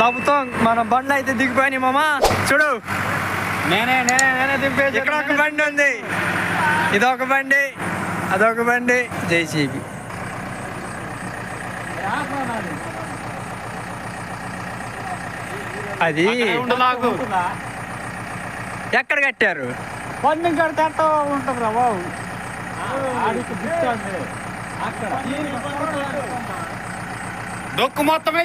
దబ్బుతాం మన బండ్లు అయితే దిగిపోయినాయి మామ. చూడు. నేనే నేనే నేనే దింపేసి ఇక్కడ ఒక బండి ఉంది. ఇదొక బండి అదొక బండి జేసీబీ. అది ఎక్కడ కట్టారు? పందెం కడితే ఉంటుంది రా బాబు. డొక్కు మొత్తమే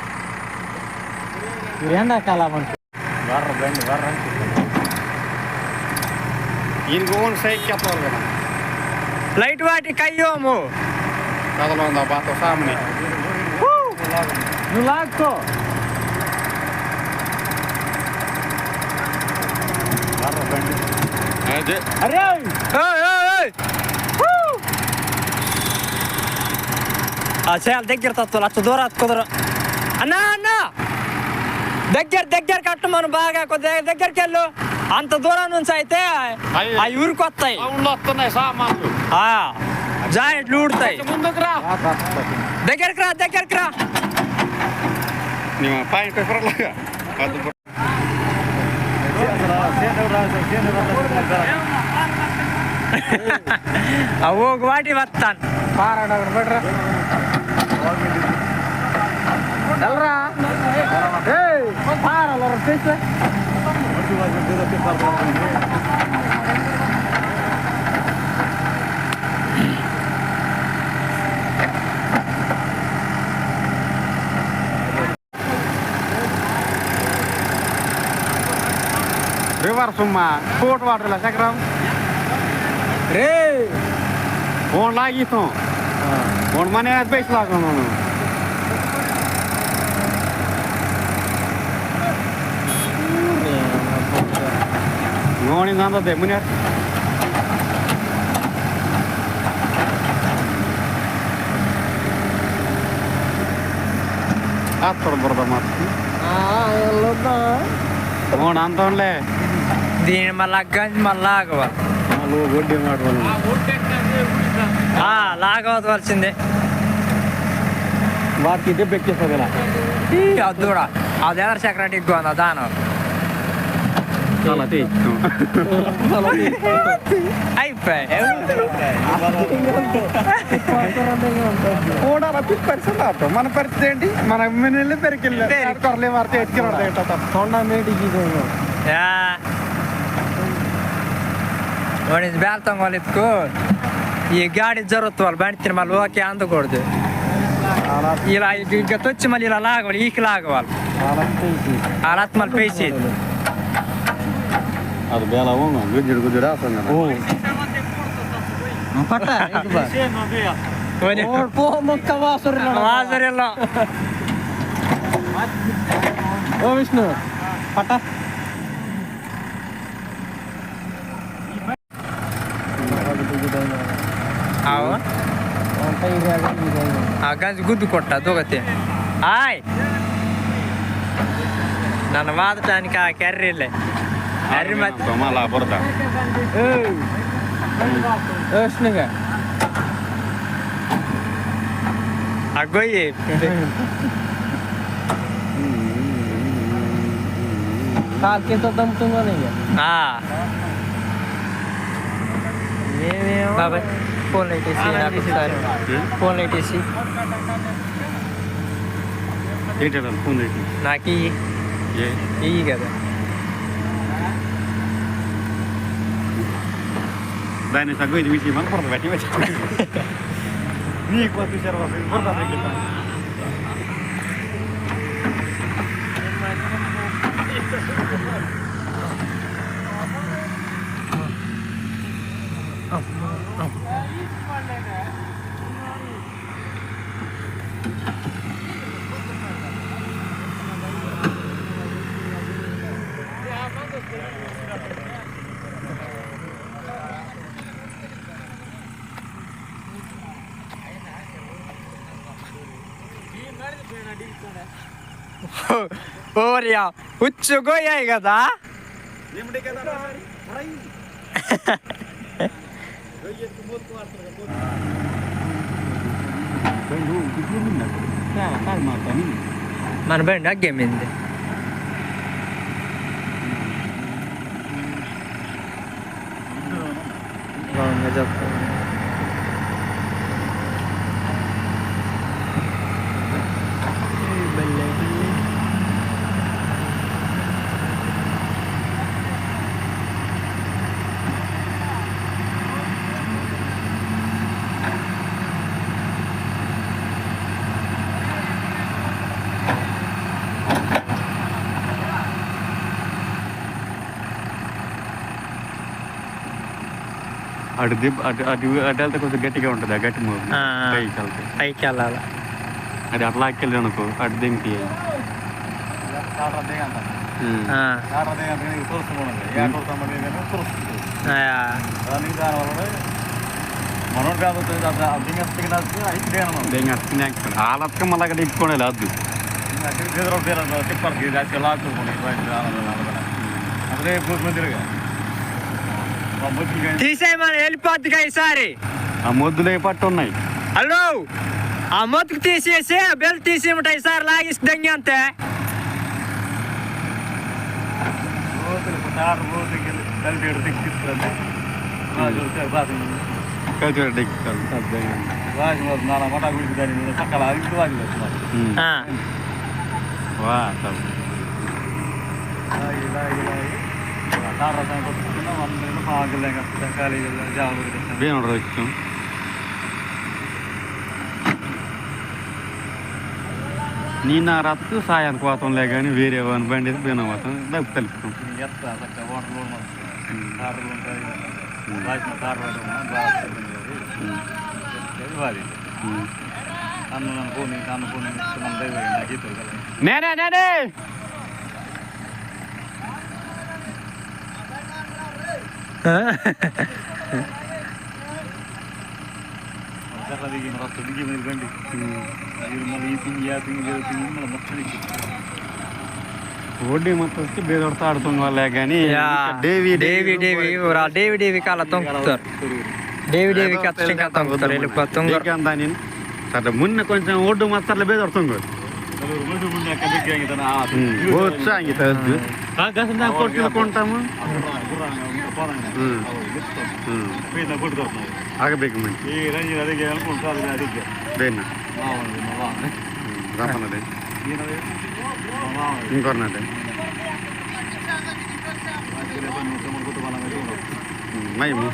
ఎండాకాలం అంటే వర్ర బండి వర్ర ఈయనకి ఓన్ సైడ్ చెప్పాలి కదా లైట్ వాటి కయ్యోము కథలో ఉందా బాత సామని నువ్వు లాక్కో వర్ర బండి అదే అరే ఏయ్, ఏయ్, ఏయ్. హూ. ఆ చేయాలి దగ్గర తత్వాలు అచ్చ దూరం కుదర అన్నా అన్నా దగ్గర దగ్గర కట్టమను బాగా కొద్దిగా దగ్గరికి వెళ్ళు అంత దూరం నుంచి అయితే అయ్యి. అవి ఊరికి వస్తాయి సౌండ్లు వస్తున్నాయి సామాన్లు ఆ, జాయింట్లు ఊడుతాయి ముందుకు రా దగ్గరికి రా దగ్గరికి రా ನೀವು ಪಾಯಿಂಟ್ ಪೇಪರ್ಲಾಗ ಅದು River Summa, Fort Water, la Sacra. ¡Rey! ¡Por la guito! De! morning another day, Munir. Atlar burada mı? Aa, yolda. Mon antonle. దీని మళ్ళా గంజ్ మళ్ళీ లాగవ గొడ్డి లాగవత వచ్చింది వాటికి దెబ్బ ఎక్కేస్తుంది అద్దూడా అదే సెక్రటరీకి దానం ఎదర చక్రాటి ఎక్కువ ఉందా దానం అయిపోయి కూడా పరిస్థితి ఆటో మన పరిస్థితి ఏంటి మన మిన్నెల్లి పెరికెళ్ళి కొరలే వాడి బేల్తాం వాళ్ళు ఎత్తుకు ఈ గాడి జరుగుతుంది వాళ్ళు బండి మళ్ళీ ఓకే అందకూడదు ఇలా ఇంకా తొచ్చి మళ్ళీ ఇలా లాగవాలి ఈకి లాగవాలి అలా మళ్ళీ పేసేది ಅದು ಬೇಲವು ಗುಜ್ಜಿಡು ಗುಜ್ಜಿಡ ಹ್ಞೂ. ಪಟ್ಟ ಪೋ ಮುಕ್ಕ ವಾಸುರಿಲ್ಲ ವಾಸುರಿಲ್ಲ ಓ ವಿಷ್ಣು. ಪಟ್ಟ. ಗಂಜ್ ಗುದ್ದು ಕೊಟ್ಟ ದೊಗತೆ ಆಯ್. ನನ್ನ ಮಾದ ಟಾನಿಕ ಕ್ಯಾರ್ರಿ ಇಲ್ಲೇ. Harimat. Tomala burada. Öş ne kadar? Agoye. কালকে তো দম তোমার নেই হ্যাঁ বাবা পলিটিসি পলিটিসি এটা পলিটিসি নাকি এই কথা Дайны сагой дивись, ман порт вать вать. Ни кот ты сервас, порт а кита. Oh, oh. నీకు పంపించారు ఓరియా ఉచ్చు గోయాయి కదా మన బండి అగ్గేమింది బాగుంది చెప్తాను అటు దిబ్బ అటు అటు అటు వెళ్తే కొంచెం గట్టిగా ఉంటుంది ఆ గట్టి మూవ్. ఆ. పైకి వెళ్తే. పైకి వెళ్ళాలి. అది అట్లా ఎక్కెళ్ళి అనుకో అటు. దింపి అర్థం ఆలత్క మళ్ళీ అక్కడ ఎక్కువ లేదు అదే మందిగా తీసేయమని వెళ్ళిపోద్దిగా ఈసారి. ఆ మొద్దులే పట్టు ఉన్నాయి హలో ఆ మొత్తుకు తీసేసి బెల్ట్ తీసేయమంట ఈసారి లాగేసి దంగి అంతే కల్చర్ ఎక్కాలి ఉమ్. ఆ, వా అసలు. ಬೇನೋಡ್ರ ಹೆಚ್ಚು ನೀನು ಆ ರಾತ್ರಿ సాయానికి పోతాంలే కానీ వేరే వాని బండి అయితే బీన పోతాం డబ్బు కలుపుతాం ఉమ్. అన్ను మళ్ళీ మొత్తం వచ్చి బేదొడతా ఆడుతున్న వాళ్ళే కానీ. డేవి డేవి డేవి డేవి డేవి కాల తొంగుతారు. డేవి డేవి తొంగుతారు దాని సరే మున్న కొంచెం ఒడ్డు మొత్తం బేదొడుతుంది వచ్చి కాకాసం కొట్టుకుంటాము ఆగబేకు ఈ రేంజ్ అడిగే అనుకుంటారు అడిగే దేన్ని రాపన్నది ఇంకొన్నది మయము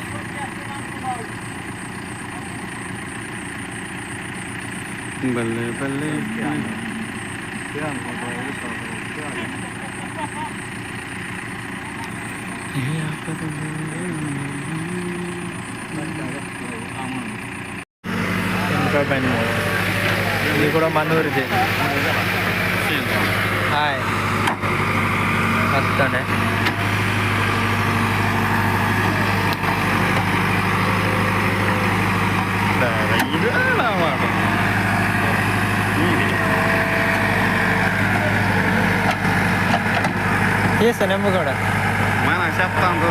బల్లే బల్లే ఇంకా పని ఇది కూడా మనూరిది హాయ్ వస్తానే ಇದು చేస్తానేమో కూడా మన చెప్తాను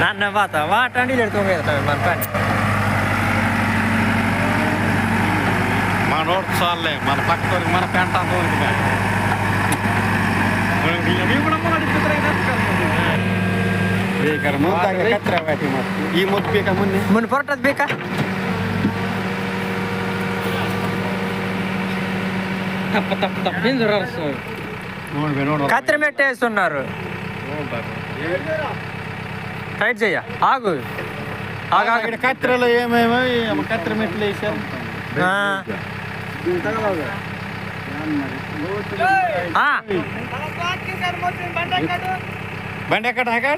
నాన్న వాత వాటండి ఎడుతుంది మన పని మన రోడ్ చాలే మన పక్క మన పెంట అంత ఉంది ಈ ಮುದ್ದು ಬೇಕಾ ಮೊನ್ನೆ ಮುನ್ ಹೊರಟದ್ ಬೇಕಾ తప్ప తప్ప తప్పింది ನೋಡ್ಬೇ ನೋಡು కత్తిరి మెట్టేస్తున్నారు టైట్ చెయ్య ఆగు. ఆగు కత్తిరలో ఏమేమి కత్తిర మెట్లు. ఆ. బండి ఎక్కడ ఎక్కడ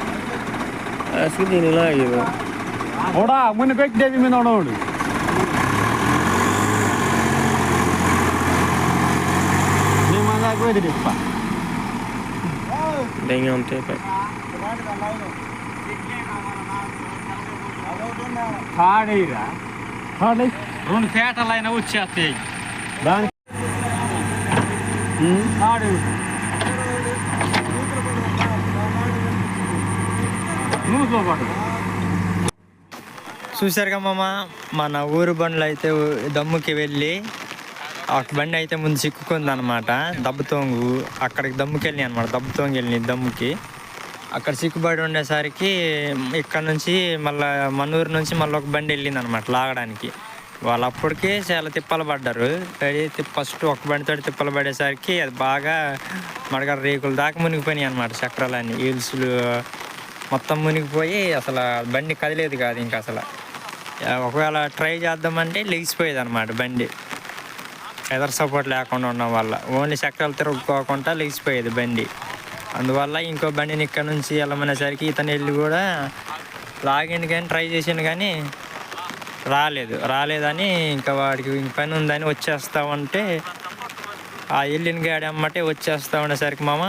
అసలు దీనిలాగి ఓడా ముని పెట్టి దేవి మీద ఉండవుడు నేను మన దాకా పోయి తిప్ప దెంగ ఉంటాయి పాడేరా పాడే. రెండు పేటలు అయినా వచ్చేస్తాయి దాని చూసారుగా మామ మన ఊరు బండ్లు అయితే దమ్ముకి వెళ్ళి ఒక బండి అయితే ముందు చిక్కుకుంది అనమాట దబ్బతోంగు అక్కడికి దమ్ముకి వెళ్ళి అనమాట దబ్బతోంగు వెళ్ళి దమ్ముకి. అక్కడ చిక్కుబడి ఉండేసరికి ఇక్కడ నుంచి మళ్ళీ మన ఊరు నుంచి మళ్ళీ ఒక బండి వెళ్ళింది అనమాట లాగడానికి. వాళ్ళు అప్పటికే చాలా తిప్పలు పడ్డారు. ఫస్ట్ ఒక బండితో తిప్పలు పడేసరికి అది బాగా మడగడ రేకులు దాకా మునిగిపోయినాయి అనమాట చక్రాలన్నీ హీల్స్లు మొత్తం మునిగిపోయి అసలు బండి కదిలేదు కాదు ఇంకా అసలు. ఒకవేళ ట్రై చేద్దామంటే లెగిసిపోయేది అనమాట బండి. ఎదర్ సపోర్ట్ లేకుండా ఉండడం వల్ల. ఓన్లీ చక్రాలు తిరుగుకోకుండా లెగిసిపోయేది బండి. అందువల్ల ఇంకో బండిని ఇక్కడ నుంచి వెళ్ళమనేసరికి ఇతను వెళ్ళి కూడా లాగింది కానీ ట్రై చేసిండు కానీ రాలేదు. రాలేదని ఇంకా వాడికి ఇంక పని ఉందని వచ్చేస్తా ఉంటే ఆ వెళ్ళిన గాడి అమ్మటే వచ్చేస్తా ఉండేసరికి మామ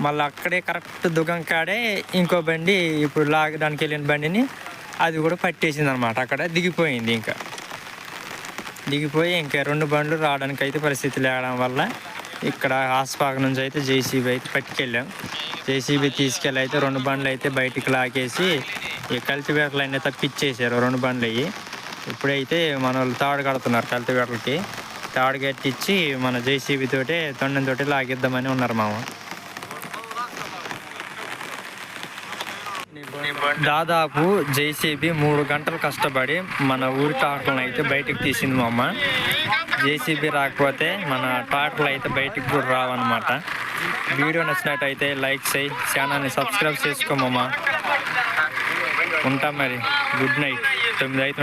మళ్ళీ అక్కడే కరెక్ట్ దుగం కాడే ఇంకో బండి ఇప్పుడు లాగడానికి వెళ్ళిన బండిని అది కూడా పట్టేసింది అనమాట అక్కడ దిగిపోయింది ఇంకా. దిగిపోయి ఇంకా రెండు బండ్లు రావడానికి అయితే పరిస్థితి లేవడం వల్ల ఇక్కడ హాస్పాక్ నుంచి అయితే జేసీబీ అయితే పట్టుకెళ్ళాం. జేసీబీ తీసుకెళ్ళి అయితే రెండు బండ్లు అయితే బయటికి లాగేసి ఈ కల్టివేటర్లు అన్నీ తప్పిచ్చేసారు రెండు బండ్లు అయ్యి. ఇప్పుడైతే మన వాళ్ళు తాడు కడుతున్నారు కల్టివేటర్కి తాడు కట్టించి మన జేసీబీ తోటి తొండంతో లాగిద్దామని ఉన్నారు మామ. దాదాపు జేసీబీ మూడు గంటలు కష్టపడి మన ఊరి ట్రాక్టర్లను అయితే బయటకు తీసింది మా అమ్మ. జేసీబీ రాకపోతే మన ట్రాక్టర్లు అయితే బయటికి కూడా రావన్నమాట. వీడియో నచ్చినట్టయితే లైక్ చేయి ఛానల్ని సబ్స్క్రైబ్ చేసుకోమమ్మా ఉంటాం మరి. Good night. తొమ్మిది అయితే